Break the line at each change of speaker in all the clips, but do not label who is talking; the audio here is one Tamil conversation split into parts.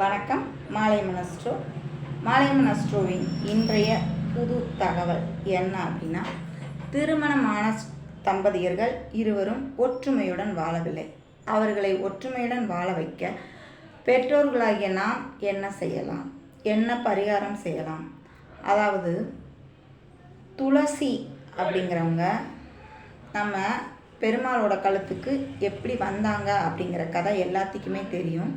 வணக்கம். மாலையம்மன் அஸ்ட்ரோ மாலையம்மன் அஸ்ட்ரோவின் இன்றைய புது தகவல் என்ன அப்படின்னா திருமணமான தம்பதியர்கள் இருவரும் ஒற்றுமையுடன் வாழவில்லை. அவர்களை ஒற்றுமையுடன் வாழ வைக்க பெற்றோர்களாகிய நாம் என்ன செய்யலாம்? என்ன பரிகாரம் செய்யலாம்? அதாவது துளசி அப்படிங்கிறவங்க நம்ம பெருமாளோட கழுத்துக்கு எப்படி வந்தாங்க அப்படிங்கிற கதை எல்லாத்துக்குமே தெரியும்.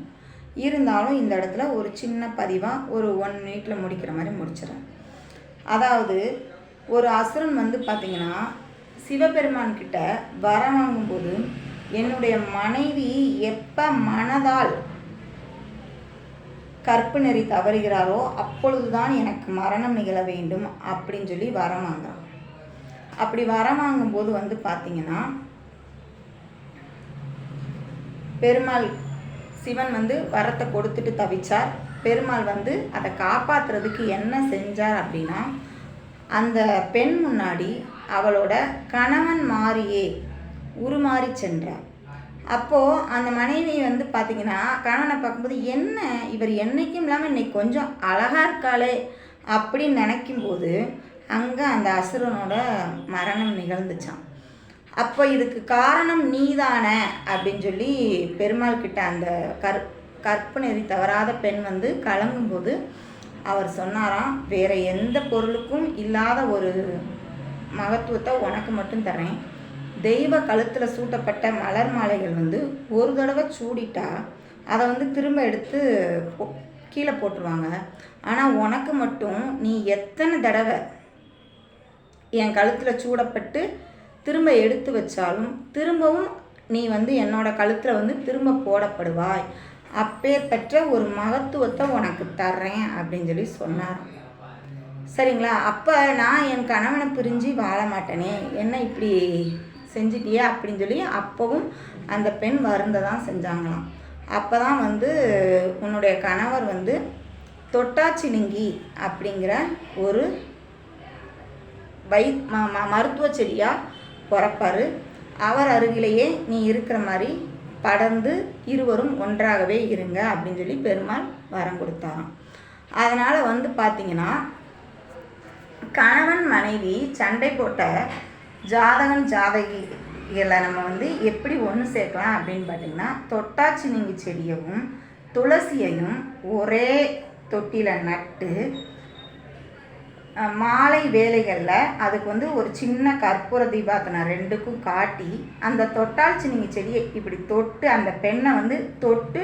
இருந்தாலும் இந்த இடத்துல ஒரு சின்ன பதிவாக ஒரு ஒன் மினிட்டில் முடிக்கிற மாதிரி முடிச்சிடறேன். அதாவது ஒரு அசுரன் வந்து பார்த்திங்கன்னா சிவபெருமான் கிட்ட வர வாங்கும்போது என்னுடைய மனைவி எப்போ மனதால் கற்பு நெறி தவறுகிறாரோ அப்பொழுதுதான் எனக்கு மரணம் நிகழ வேண்டும் அப்படின்னு சொல்லி வரம் வாங்குறான். அப்படி வரம் வாங்கும்போது வந்து பார்த்தீங்கன்னா பெருமாள் சிவன் வந்து வரத்தை கொடுத்துட்டு தவிச்சார். பெருமாள் வந்து அதை காப்பாற்றுறதுக்கு என்ன செஞ்சார் அப்படின்னா அந்த பெண் முன்னாடி அவளோட கணவன் மாறியே உருமாறி சென்றார். அப்போது அந்த மனைவி வந்து பார்த்திங்கன்னா கணவனை பார்க்கும்போது என்ன இவர் என்னைக்கும் இல்லாமல் இன்னைக்கு கொஞ்சம் அழகாக இருக்காளே அப்படின்னு நினைக்கும்போது அங்கே அந்த அசுரனோட மரணம் நிகழ்ந்துச்சான் அப்போ இதுக்கு காரணம் நீதானே? அப்படின்னு சொல்லி பெருமாள் கிட்ட அந்த கற் கற்பு நெறி தவறாத பெண் வந்து கலங்கும்போது அவர் சொன்னாராம் வேற எந்த பொருளுக்கும் இல்லாத ஒரு மகத்துவத்தை உனக்கு மட்டும் தரேன். தெய்வ கழுத்தில் சூட்டப்பட்ட மலர் மாலைகள் வந்து ஒரு தடவை சூடிட்டா அதை வந்து திரும்ப எடுத்து கீழே போட்டுருவாங்க. ஆனால் உனக்கு மட்டும் நீ எத்தனை தடவை என் கழுத்தில் சூடப்பட்டு திரும்ப எடுத்து வச்சாலும் திரும்பவும் நீ வந்து என்னோட கழுத்தில் வந்து திரும்ப போடப்படுவாய். அப்பேற்பட்ட ஒரு மகத்துவத்தை உனக்கு தர்றேன் அப்படின்னு சொல்லி சொன்னார். சரிங்களா? அப்போ நான் என் கணவனை பிரிஞ்சு வாழ மாட்டேனே. என்ன இப்படி செஞ்சிட்டியே அப்படின்னு சொல்லி அப்போவும் அந்த பெண் வருந்த தான் செஞ்சாங்களாம். அப்போ தான் வந்து உன்னுடைய கணவர் வந்து தொட்டாச்சினுங்கி அப்படிங்கிற ஒரு வை ம மருத்துவ செடியாக பிறப்பார். அவர் அருகிலேயே நீ இருக்கிற மாதிரி படர்ந்து இருவரும் ஒன்றாகவே இருங்க அப்படின்னு சொல்லி பெருமாள் வரம் கொடுத்தாராம். அதனால் வந்து பார்த்தீங்கன்னா கணவன் மனைவி சண்டை போட்ட ஜாதகன் ஜாதகிகளை நம்ம வந்து எப்படி ஒன்று சேர்க்கலாம் அப்படின்னு பார்த்தீங்கன்னா தொட்டாச்சினிங்கி செடியவும் துளசியையும் ஒரே தொட்டியில் நட்டு மாலை வேலைகளில் அதுக்கு வந்து ஒரு சின்ன கற்பூர தீபாத்தனை ரெண்டுக்கும் காட்டி அந்த தொட்டால் சின்னிங்க செடியை இப்படி தொட்டு அந்த பெண்ணை வந்து தொட்டு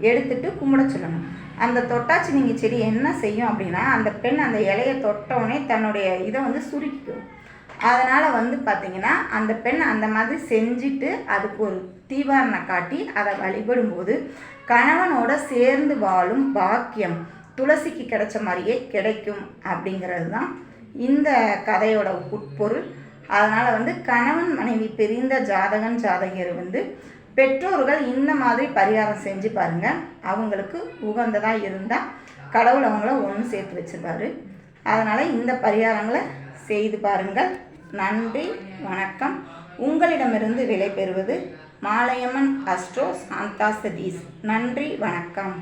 எடுத்துட்டு கும்பிட சொல்லணும். அந்த தொட்டாச்சினிங்கி செடி என்ன செய்யும் அப்படின்னா அந்த பெண் அந்த இலையை தொட்டவுடனே தன்னுடைய இதை வந்து சுருக்கிக்கும். அதனால் வந்து பார்த்திங்கன்னா அந்த பெண் அந்த மாதிரி செஞ்சுட்டு அதுக்கு ஒரு தீபாரணை காட்டி அதை வழிபடும்போது கணவனோட சேர்ந்து வாழும் பாக்கியம் துளசிக்கு கிடைச்ச மாதிரியே கிடைக்கும் அப்படிங்கிறது தான் இந்த கதையோட உட்பொருள். அதனால் வந்து கணவன் மனைவி பிரிந்த ஜாதகன் ஜாதகியர் வந்து பெற்றோர்கள் இந்த மாதிரி பரிகாரம் செஞ்சு பாருங்க. அவங்களுக்கு உகந்ததாக இருந்தால் கடவுள் அவங்கள ஒன்று சேர்த்து வச்சிருப்பாரு அதனால் இந்த பரிகாரங்களை செய்து பாருங்கள். நன்றி வணக்கம். உங்களிடமிருந்து விலை பெறுவது மாலையம்மன் அஸ்ட்ரோ சாந்தா சதீஷ். நன்றி வணக்கம்.